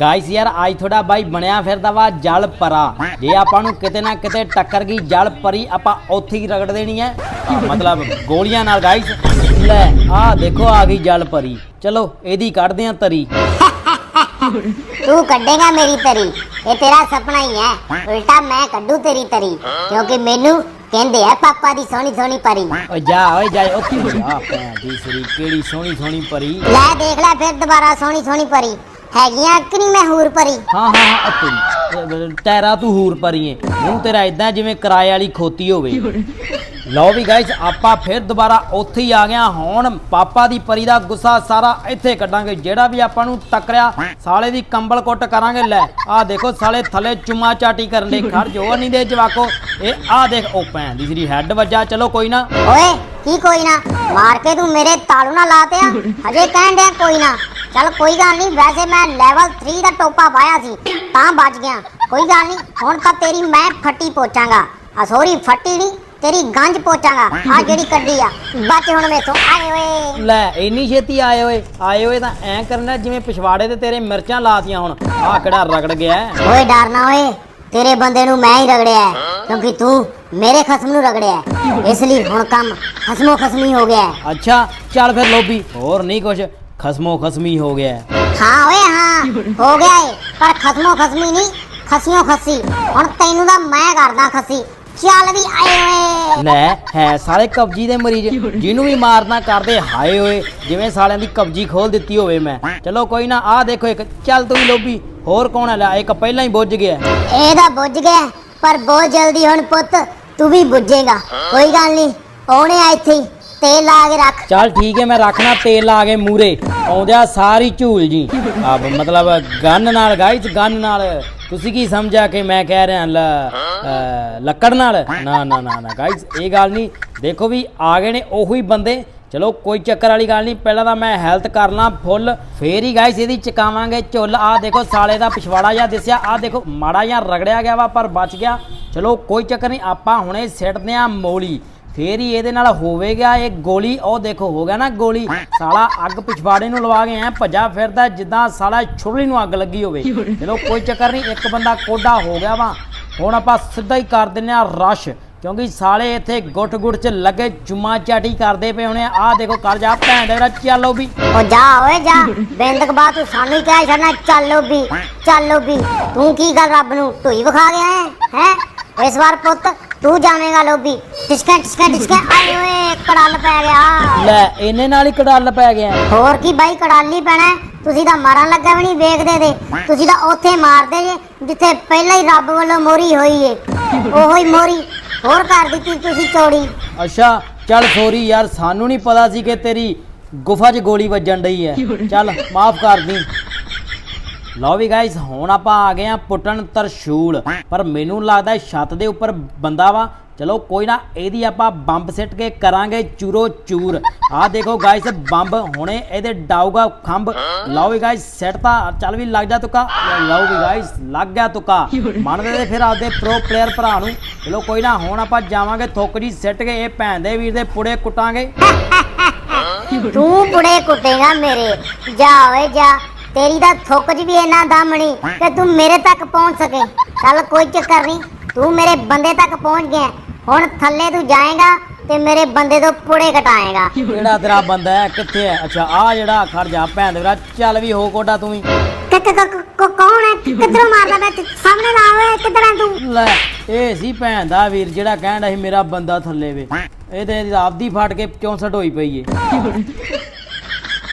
Guys ਯਾਰ ਅੱਜ ਥੋੜਾ ਬਾਈ ਬਣਿਆ ਫਿਰਦਾ ਵਾ ਜਲ ਪਰਾ। ਜੇ ਆਪਾਂ ਨੂੰ ਕਿਤੇ ਨਾ ਕਿਤੇ ਟੱਕਰ ਗਈ ਜਲ ਪਰੀ ਆਪਾਂ ਉੱਥੇ ਹੀ ਰਗੜ ਦੇਣੀ ਹੈ। ਮਤਲਬ ਗੋਲੀਆਂ ਨਾਲ ਗਾਇਸ। ਲੈ ਆਹ ਦੇਖੋ ਆ ਗਈ ਜਲ ਪਰੀ। ਚਲੋ ਇਹਦੀ ਕੱਢਦੇ ਆ ਤਰੀ। ਤੂੰ ਕੱਢੇਗਾ ਮੇਰੀ ਤਰੀ। ਇਹ ਤੇਰਾ ਸੁਪਨਾ ਹੀ ਹੈ। ਉਲਟਾ ਮੈਂ ਕੱਢੂ ਤੇਰੀ ਤਰੀ। ਕਿਉਂਕਿ ਮੈਨੂੰ ਕਹਿੰਦੇ ਆ ਪਾਪਾ ਦੀ ਸੋਹਣੀ ਸੋਹਣੀ ਪਰੀ। ਓਏ ਜਾ ਓਏ ਜਾ ਉੱਥੇ ਹੀ ਜਾ। ਭੈਣ ਦੀ ਸਰੀ ਕਿਹੜੀ ਸੋਹਣੀ ਸੋਹਣੀ ਪਰੀ। ਲੈ ਦੇਖ ਲੈ ਫਿਰ ਦੁਬਾਰਾ ਸੋਹਣੀ ਸੋਹਣੀ ਪਰੀ। ਹੈਗੀਆਂ ਕਿ ਨਹੀਂ ਮੈਂ ਹੂਰ ਪਰੀ ਹਾਂ ਹਾਂ ਹਾਂ ਅਤਰੀ ਤੇਰਾ ਤੂੰ ਹੂਰ ਪਰੀਏ ਮੂੰਹ ਤੇਰਾ ਇਦਾਂ ਜਿਵੇਂ ਕਿਰਾਏ ਵਾਲੀ ਖੋਤੀ ਹੋਵੇ। ਲਓ ਵੀ ਗਾਇਸ ਆਪਾਂ ਫਿਰ ਦੁਬਾਰਾ ਉੱਥੇ ਹੀ ਆ ਗਿਆ ਹੁਣ ਪਾਪਾ ਦੀ ਪਰੀ ਦਾ ਗੁੱਸਾ ਸਾਰਾ ਇੱਥੇ ਕੱਢਾਂਗੇ। ਜਿਹੜਾ ਵੀ ਆਪਾਂ ਨੂੰ ਟੱਕਰਿਆ ਸਾਲੇ ਦੀ ਕੰਬਲ ਕੁੱਟ ਕਰਾਂਗੇ। ਲੈ ਆਹ ਦੇਖੋ ਸਾਲੇ ਥੱਲੇ ਚੁੰਮਾ ਚਾਟੀ ਕਰਨ ਦੇ ਖੜ ਜੋ ਨਹੀਂ ਦੇ ਜਵਾਕੋ ਇਹ ਆਹ ਦੇਖ ਉਹ ਭੈਣ ਦੀ ਜਿਹੜੀ ਹੈੱਡ ਵੱਜਾ। ਚਲੋ ਕੋਈ ਨਾ। ਓਏ ਕੀ ਕੋਈ ਨਾ? ਮਾਰ ਕੇ ਤੂੰ ਮੇਰੇ ਤਾਲੂ ਨਾ ਲਾਤਿਆ ਹਜੇ ਕਹਿਣ ਡਿਆ ਕੋਈ ਨਾ। ਚੱਲ ਕੋਈ ਗੱਲ ਨਹੀਂ ਵੈਸੇ ਮੈਂ ਲੈਵਲ 3 ਦਾ ਟੋਪਾ ਪਾਇਆ ਸੀ ਤਾਂ ਬਚ ਗਿਆ ਕੋਈ ਗੱਲ ਨਹੀਂ ਹੁਣ ਤਾਂ ਤੇਰੀ ਮੈਂ ਫੱਟੀ ਪੋਚਾਂਗਾ ਆ ਸੋਰੀ ਫੱਟੀ ਨਹੀਂ ਤੇਰੀ ਗੰਜ ਪੋਚਾਂਗਾ ਆ ਜਿਹੜੀ ਕੱਢੀ ਆ ਬਚ ਹੁਣ ਮੇਥੋਂ ਆਏ ਓਏ ਲੈ ਇੰਨੀ ਛੇਤੀ ਆਏ ਓਏ ਆਏ ਓਏ ਤਾਂ ਐਂ ਕਰਨਾ ਜਿਵੇਂ ਪਿਛਵਾੜੇ ਤੇ ਤੇਰੇ ਮਿਰਚਾਂ ਲਾਤੀਆਂ ਹੁਣ ਆਹ ਕਿਹੜਾ ਰਗੜ ਗਿਆ। ਓਏ ਡਰਨਾ ਓਏ ਤੇਰੇ ਬੰਦੇ ਨੂੰ ਮੈਂ ਹੀ ਰਗੜਿਆ ਕਿਉਂਕਿ ਤੂੰ ਮੇਰੇ ਖਸਮ ਨੂੰ ਰਗੜਿਆ। ਇਸ ਲਈ ਹੁਣ ਕੰਮ ਖਸਮੋ ਖਸਮੀ ਹੋ ਗਿਆ। ਅੱਛਾ ਚੱਲ ਫਿਰ ਲੋਬੀ ਹੋਰ ਨਹੀਂ ਕੁਛ ਖਸਮੋ ਖਸਮੀ ਹੋ ਗਿਆ। ਹੈ। ਹਾਂ ਓਏ ਹਾਂ ਹੋ ਗਿਆ ਏ। ਪਰ ਖਸਮੋ ਖਸਮੀ ਨਹੀਂ ਖਸੀਓ ਖਸੀ। ਹੁਣ ਤੈਨੂੰ ਤਾਂ ਮੈਂ ਕਰਦਾ ਖਸੀ। ਚੱਲ ਵੀ ਆਏ ਓਏ ਲੈ ਹੈ ਸਾਰੇ ਕਬਜੀ ਦੇ ਮਰੀਜ਼। ਜਿਹਨੂੰ ਵੀ ਮਾਰਨਾ ਕਰਦੇ ਹਾਏ ਓਏ ਜਿਵੇਂ ਸਾਲਿਆਂ ਦੀ ਕਬਜੀ ਖੋਲ ਦਿੱਤੀ ਹੋਵੇ ਮੈਂ। ਚਲੋ ਕੋਈ ਨਾ ਆਹ ਦੇਖੋ ਇੱਕ। ਚੱਲ ਤੂੰ ਵੀ ਲੋਬੀ ਹੋਰ ਕੌਣ ਹੈ? ਲੈ ਇੱਕ ਪਹਿਲਾਂ ਹੀ ਬੁੱਝ ਗਿਆ। ਇਹ ਤਾਂ ਬੁੱਝ ਗਿਆ ਪਰ ਬਹੁਤ ਜਲਦੀ ਹੁਣ ਪੁੱਤ ਤੂੰ ਵੀ ਬੁੱਝੇਗਾ। ਕੋਈ ਗੱਲ ਨਹੀਂ ਆਉਣੇ ਆ ਇੱਥੇ ਹੀ। ਤੇਲ ਲਾ ਕੇ ਰੱਖ। ਚੱਲ ਠੀਕ ਹੈ ਮੈਂ ਰੱਖਣਾ ਤੇਲ ਲਾ ਕੇ ਮੂਰੇ। ਆਉਂਦਿਆ ਸਾਰੀ ਝੂਲ ਜੀ। ਆ ਮਤਲਬ ਗਨ ਨਾਲ ਗਾਇਸ ਗਨ ਨਾਲ। ਤੁਸੀਂ ਕੀ ਸਮਝਿਆ ਕਿ ਮੈਂ ਕਹਿ ਰਿਹਾ ਲ- ਅ, ਲੱਕੜ ਨਾਲ? ਨਾ ਨਾ ਨਾ ਨਾ ਗਾਇਸ ਇਹ ਗੱਲ ਨਹੀਂ। ਦੇਖੋ ਵੀ ਆ ਗਏ ਨੇ ਉਹੀ ਬੰਦੇ। ਚਲੋ ਕੋਈ ਚੱਕਰ ਵਾਲੀ ਗੱਲ ਨਹੀਂ। ਪਹਿਲਾਂ ਤਾਂ ਮੈਂ ਹੈਲਥ ਕਰ ਕਰਨਾ ਫੁੱਲ ਫੇਰ ਹੀ ਗਾਈਸ ਇਹਦੀ ਚਕਾਵਾਂਗੇ ਝੁੱਲ। ਆ ਦੇਖੋ ਸਾਲੇ ਦਾ ਪਿਛਵਾੜਾ ਜਿਹਾ ਦਿਸਿਆ। ਆ ਦੇਖੋ ਮਾੜਾ ਜਿਹਾ ਰਗੜਿਆ ਗਿਆ ਵਾ ਪਰ ਬਚ ਗਿਆ। ਚਲੋ ਕੋਈ ਚੱਕਰ ਨਹੀਂ। ਆਪਾਂ ਹੁਣੇ ਸਿੱਟਦੇ ਆ ਮੋਲੀ। ਫੇਰ ਹੀ ਇਹਦੇ ਨਾਲ ਹੋਵੇਗਾ ਇਹ ਗੋਲੀ ਉਹ ਦੇਖੋ ਹੋ ਗਿਆ ਨਾ ਗੋਲੀ। ਸਾਲਾ ਅੱਗ ਪਿਛਵਾੜੇ ਨੂੰ ਲਵਾ ਕੇ ਐ ਭੱਜਾ ਫਿਰਦਾ ਜਿੱਦਾਂ ਸਾਲਾ ਛੁਰਲੀ ਨੂੰ ਅੱਗ ਲੱਗੀ ਹੋਵੇ। ਚਲੋ ਕੋਈ ਚੱਕਰ ਨਹੀਂ ਇੱਕ ਬੰਦਾ ਕੋਡਾ ਹੋ ਗਿਆ ਵਾ। ਹੁਣ ਆਪਾਂ ਸਿੱਧਾ ਹੀ ਕਰ ਦਿੰਨੇ ਆ ਰਸ਼ ਕਿਉਂਕਿ ਸਾਲੇ ਇੱਥੇ ਗੁੱਟ ਗੁੱਟ ਚ ਲੱਗੇ ਚੁੰਮਾ ਚਾਟੀ ਕਰਦੇ ਪਏ ਹੋਣੇ ਆਹ ਦੇਖੋ ਕਰ ਜਾ ਭੈਣ ਦੇ ਵੀਰਾ ਚੱਲੋ ਵੀ। ਓ ਜਾ ਓਏ ਜਾ ਬਿੰਦਕ ਬਾਤ ਤੂੰ ਸਾਨੂੰ ਹੀ ਕਹਿ ਛੱਡਣਾ ਚੱਲੋ ਵੀ ਚੱਲੋ ਵੀ। ਤੂੰ ਕੀ ਗੱਲ ਰੱਬ ਨੂੰ ਢੂਈ ਵਿਖਾ ਗਿਆ ਹੈ? ਹੈ? ਇਸ ਵਾਰ ਪੁੱਤ ਤੂੰ ਜਾਵੇਂਗਾ ਲੋਬੀ। ਟਿਸਕਾਂ ਟਿਸਕਾਂ ਟਿਸਕਾਂ ਆਏ ਓਏ ਕੜਲ ਪੈ ਗਿਆ। ਲੈ ਇਹਨੇ ਨਾਲ ਹੀ ਕੜਲ ਪੈ ਗਿਆ। ਹੋਰ ਕੀ ਬਾਈ ਕੜਾਲੀ ਪੈਣਾ। ਹੈ? ਤੁਸੀਂ ਤਾਂ ਮਾਰਨ ਲੱਗਾ ਵੀ ਨਹੀਂ ਵੇਖਦੇ ਦੇ ਤੁਸੀਂ ਤਾਂ ਉੱਥੇ ਮਾਰਦੇ ਜੇ ਜਿੱਥੇ ਪਹਿਲਾਂ ਹੀ ਰੱਬ ਵੱਲੋਂ ਮੋਰੀ ਹੋਈ ਏ। ਉਹੋ ਹੀ ਮੋਰੀ ਹੋਰ ਕਰ ਦਿੱਤੀ ਤੁਸੀਂ ਚੋੜੀ ਅੱਛਾ ਚੱਲ ਸੋਰੀ ਯਾਰ ਸਾਨੂੰ ਨਹੀਂ ਪਤਾ ਸੀ ਕਿ ਤੇਰੀ ਗੁਫਾ 'ਚ ਗੋਲੀ ਵੱਜਣ ਡਈ ਹੈ। ਚੱਲ ਮਾਫ ਕਰ ਦੀ। ਲਓ ਵੀ ਗਾਇਸ ਹੁਣ ਆਪਾਂ ਆ ਗਏ ਆ ਪੁੱਟਣ ਤਰਸ਼ੂਲ। ਪਰ ਮੈਨੂੰ ਲੱਗਦਾ ਛੱਤ ਦੇ ਉੱਪਰ ਬੰਦਾ ਵਾ। ਚਲੋ ਕੋਈ ਨਾ, ਇਹਦੀ ਆਪਾਂ ਬੰਬ ਸਿੱਟ ਕੇ ਕਰਾਂਗੇ ਚੂਰੋ ਚੂਰ। ਆਹ ਦੇਖੋ ਗਾਇਸ ਬੰਬ ਹੁਣੇ ਇਹਦੇ ਡਾਊਗਾ ਖੰਭ। ਲਓ ਵੀ ਗਾਇਸ ਸਿੱਟ ਚੱਲ ਵੀ ਲੱਗ ਜਾ ਤੁਕਾ। ਲਓ ਵੀ ਗਾਇਸ ਲੱਗ ਗਿਆ ਤੁਕਾ। ਮੰਨਦੇ ਤੇ ਫਿਰ ਆਪਦੇ ਪ੍ਰੋ ਪਲੇਅਰ ਭਰਾ ਨੂੰ। ਚਲੋ ਕੋਈ ਨਾ, ਹੁਣ ਆਪਾਂ ਜਾਵਾਂਗੇ ਥੋਕੜੀ ਜੀ ਸਿੱਟ ਕੇ, ਇਹ ਭੈਣ ਦੇ ਵੀਰ ਦੇ ਪੁੜੇ ਕੁੱਟਾਂਗੇ। ਤੂੰ ਪੁੜੇ ਕੁੱਟੇਗਾ ਮੇਰੇ। ਜਾ ਓਏ, ਜਾ। ਤੇਰੀ ਦਾ ਥੁੱਕ 'ਚ ਵੀ ਇੰਨਾ ਦਮ ਨਹੀਂ ਕਿ ਤੂੰ ਮੇਰੇ ਤੱਕ ਪਹੁੰਚ ਸਕੇ। ਚੱਲ ਕੋਈ ਚੱਕਰ ਨਹੀਂ ਤੂੰ ਮੇਰੇ ਬੰਦੇ ਤੱਕ ਪਹੁੰਚ ਗਿਆ। ਹੁਣ ਥੱਲੇ ਤੂੰ ਜਾਏਗਾ ਤੇ ਮੇਰੇ ਬੰਦੇ ਤੋਂ ਪੁੜੇ ਕਟਾਏਗਾ। ਕਿਹੜਾ ਤੇਰਾ ਬੰਦਾ ਹੈ? ਕਿੱਥੇ ਹੈ? ਅੱਛਾ ਆ ਜਿਹੜਾ ਖੜ ਜਾ ਭੈਣ ਦੇ ਵੀਰਾ ਚੱਲ ਵੀ ਹੋ ਕੋਟਾ ਤੂੰ ਵੀ। ਕੌਣ ਹੈ? ਕਿੱਧਰੋਂ ਮਾਰਦਾ ਮੈਂ ਸਾਹਮਣੇ ਨਾ ਓਏ ਕਿੱਧਰ ਤੂੰ? ਲੈ ਇਹ ਸੀ ਭੈਣ ਦਾ ਵੀਰ ਜਿਹੜਾ ਕਹਿੰਦਾ ਸੀ ਮੇਰਾ ਬੰਦਾ ਥੱਲੇ ਵੇ। ਇਹਦੇ ਇਹਦੀ ਆਪਦੀ ਫਟ ਕੇ 64 ਹੋਈ ਪਈ ਏ?